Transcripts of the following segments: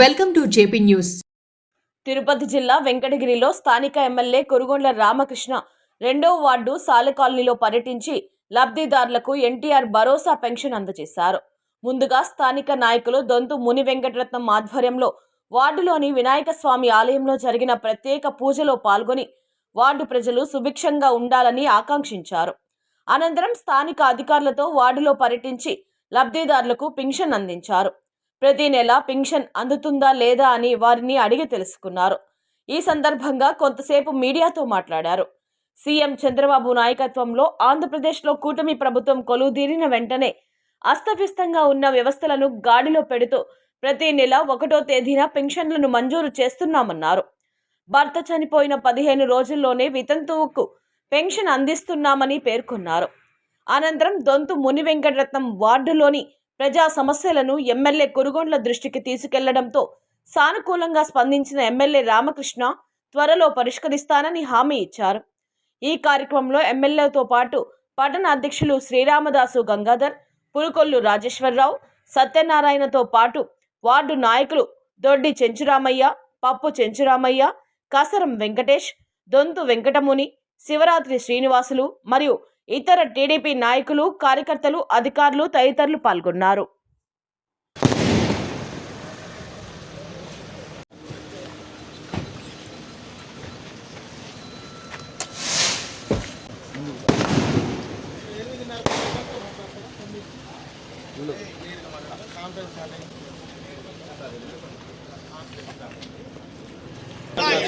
Welcome to JP news. Tirupati జిల్లా వెంకటగిరిలో స్థానిక ఎమ్మెల్యే కురుగొండ్ల రామకృష్ణ రెండో వార్డు సాలె కాలనీలో పర్యటించి లబ్ధిదారులకు ఎన్టీఆర్ భరోసా పెన్షన్ అందజేశారు. ముందుగా స్థానిక నాయకులు దొంతు ముని వెంకటరత్నం ఆధ్వర్యంలో వార్డులోని వినాయక స్వామి ఆలయంలో జరిగిన ప్రత్యేక పూజలో పాల్గొని వార్డు ప్రజలు సుభిక్షంగా ఉండాలని ఆకాంక్షించారు. అనంతరం స్థానిక అధికారులతో వార్డులో పర్యటించి లబ్ధిదారులకు పింఛన్ అందించారు. ప్రతి నెల పింఛన్ అందుతుందా లేదా అని వారిని అడిగి తెలుసుకున్నారు. ఈ సందర్భంగా కొంతసేపు మీడియాతో మాట్లాడారు. సీఎం చంద్రబాబు నాయకత్వంలో ఆంధ్రప్రదేశ్లో కూటమి ప్రభుత్వం కొలువుదీరిన వెంటనే అస్తవ్యస్తంగా ఉన్న వ్యవస్థలను గాడిలో పెడుతూ ప్రతి నెల ఒకటో తేదీన పెన్షన్లను మంజూరు చేస్తున్నామన్నారు. భర్త చనిపోయిన పదిహేను రోజుల్లోనే వితంతువుకు పెన్షన్ అందిస్తున్నామని పేర్కొన్నారు. అనంతరం దొంతు ముని వెంకటరత్నం వార్డులోని ప్రజా సమస్యలను ఎమ్మెల్యే కురుగొండ్ల దృష్టికి తీసుకెళ్ళడంతో సానుకూలంగా స్పందించిన ఎమ్మెల్యే రామకృష్ణ త్వరలో పరిష్కరిస్తానని హామీ ఇచ్చారు. ఈ కార్యక్రమంలో ఎమ్మెల్యేతో పాటు పట్టణ అధ్యక్షులు శ్రీరామదాసు గంగాధర్ పులుకొల్లు రాజేశ్వరరావు సత్యనారాయణతో పాటు వార్డు నాయకులు దొడ్డి చెంచురామయ్య పప్పు చెంచురామయ్య కసరం వెంకటేష్ దొంతు వెంకటముని శివరాత్రి శ్రీనివాసులు మరియు ఇతర టీడీపీ నాయకులు కార్యకర్తలు అధికారులు తదితరులు పాల్గొన్నారు. కాన్ఫరెన్స్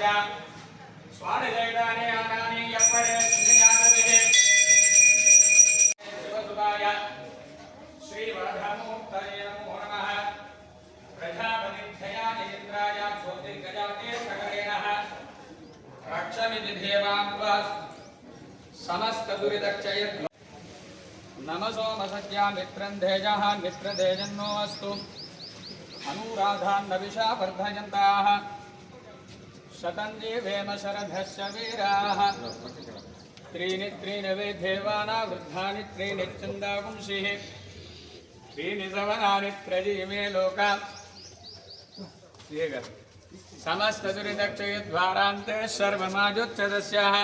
ராஜா சுவாடுகைதானே ஆனானே எப்படி சிந்தையானதே சிவசுதாய ஸ்ரீ வரதமூர்த்தயே நமோ நம பிரஜாபதித்யயா இந்திராய ஜோதிர்கஜாதே சகரேண ரக்ஷமிதி தேவாம் समस्त दुरिदक्षय नमसो मसत्या मित्रं धेजः मित्रधेजन्नो अस्तु अनुराधान्नविषा वर्धयन्ताः శతం జీవేమ శరధస్య వీరాः त्रीणि त्रीणि वै देवाना वृद्धानि त्रीणि चन्दागुंसिः त्रीणि सवनानि प्रजीमे लोका समस्तदुरिदक्षयद्वारान्ते सर्वमाजोच्चदस्याः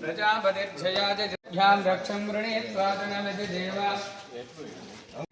प्रजापतिर्जया जध्यां रक्षं वृणीत्वादनमिति देवा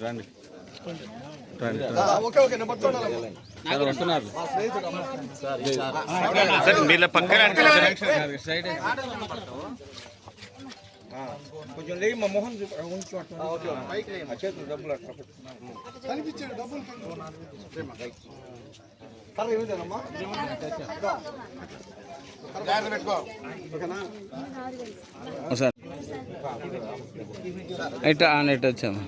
రండి రండి వస్తున్నారు? సరే మీరు పక్కన కొంచెం లేగి మా మొహం చూప ఉంచు చేతులు డబ్బులు అట్లా పెట్టు. కర్ర ఏమిటేనమ్మా? జాగ్రత్త పెట్టుకో ఓకేనా సార్ ఇటు వచ్చాము.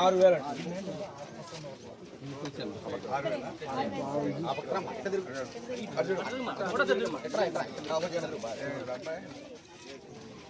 ఆరు వేల.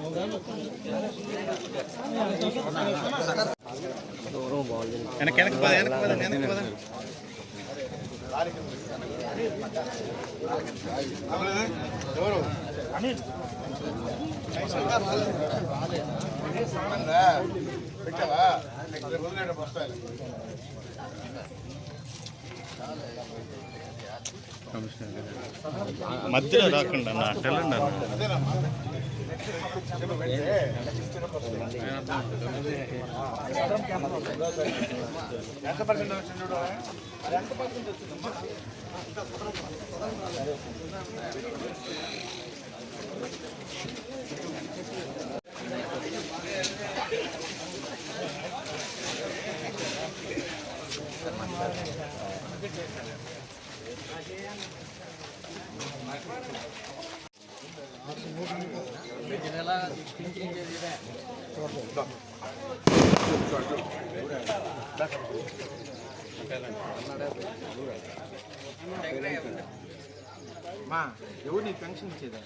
వేల ఆ పక్కన పక్క తిరుగు. అటు చూడు. ఎట్రా, ఎట్రా. ఆ పక్క తిరుగు. ఏ, అబ్బాయి. నువ్వు కూడా ఎక్కనా? రైట్. వెనక వెనక పద వెనక పద వెనక పద ఎవరు పెట్టావా రేపు వదిలేటప్పుడు మధ్యలో రాకుండా అన్న అట్టెళ్ళండి అన్న మా ఎవరు నీకు పెన్షన్ ఇచ్చేదా?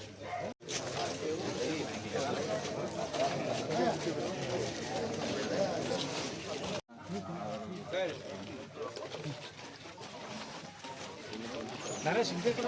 నరేష్ ఇంకెక్కడ?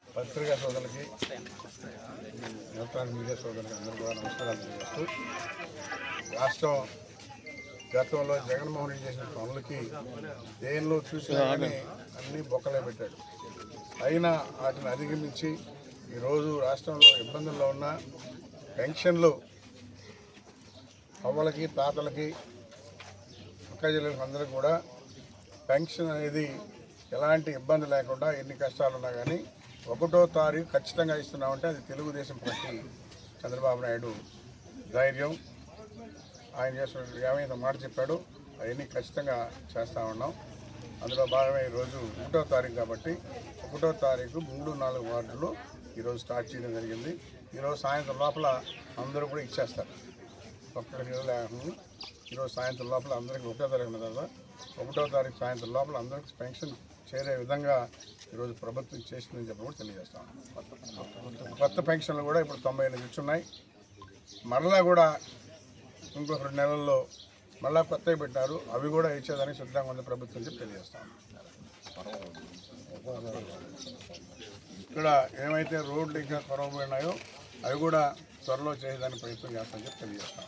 పత్రికా సోదరులకి ఎలక్ట్రానిక్ మీడియా సోదరులకి అందరూ కూడా నమస్కారాలు తెలియజేస్తూ రాష్ట్రం గతంలో జగన్మోహన్ రెడ్డి చేసిన పనులకి దేనిలో చూసినా కానీ అన్ని బొక్కలే పెట్టాడు. అయినా వాటిని అధిగమించి ఈరోజు రాష్ట్రంలో ఇబ్బందుల్లో ఉన్న పెన్షన్లు అవ్వలకి తాతలకి అక్క జిల్లాలకు కూడా పెన్షన్ అనేది ఎలాంటి ఇబ్బంది లేకుండా ఎన్ని కష్టాలు ఉన్నా కానీ ఒకటో తారీఖు ఖచ్చితంగా ఇస్తున్నామంటే అది తెలుగుదేశం పార్టీ చంద్రబాబు నాయుడు ధైర్యం. ఆయన చేసిన ఏమైనా మాట చెప్పాడు. అవన్నీ ఖచ్చితంగా చేస్తూ ఉన్నాం. అందులో భాగమే ఈరోజు ఒకటో తారీఖు కాబట్టి ఒకటో తారీఖు మూడు నాలుగు వార్డులు ఈరోజు స్టార్ట్ చేయడం జరిగింది. ఈరోజు సాయంత్రం లోపల అందరూ కూడా ఇచ్చేస్తారు. ఒక్కడికి లేకుండా ఈరోజు సాయంత్రం లోపల అందరికీ ఒకటో తారీఖు ఉన్న తర్వాత ఒకటో తారీఖు సాయంత్రం లోపల అందరికీ పెన్షన్ చేరే విధంగా ఈరోజు ప్రభుత్వం చేసిందని చెప్పి కూడా తెలియజేస్తాం. కొత్త పెన్షన్లు కూడా ఇప్పుడు తొంభై ఎనిమిది ఇచ్చున్నాయి. మరలా కూడా ఇంకొక రెండు నెలల్లో మళ్ళా కొత్తవి పెట్టారు అవి కూడా ఇచ్చేదానికి సిద్ధంగా ఉంది ప్రభుత్వం చెప్పి తెలియజేస్తాం. ఇక్కడ ఏమైతే రోడ్లు ఇంకా కొరవబడినాయో అవి కూడా త్వరలో చేసేదానికి ప్రయత్నం చేస్తామని చెప్పి తెలియజేస్తాం.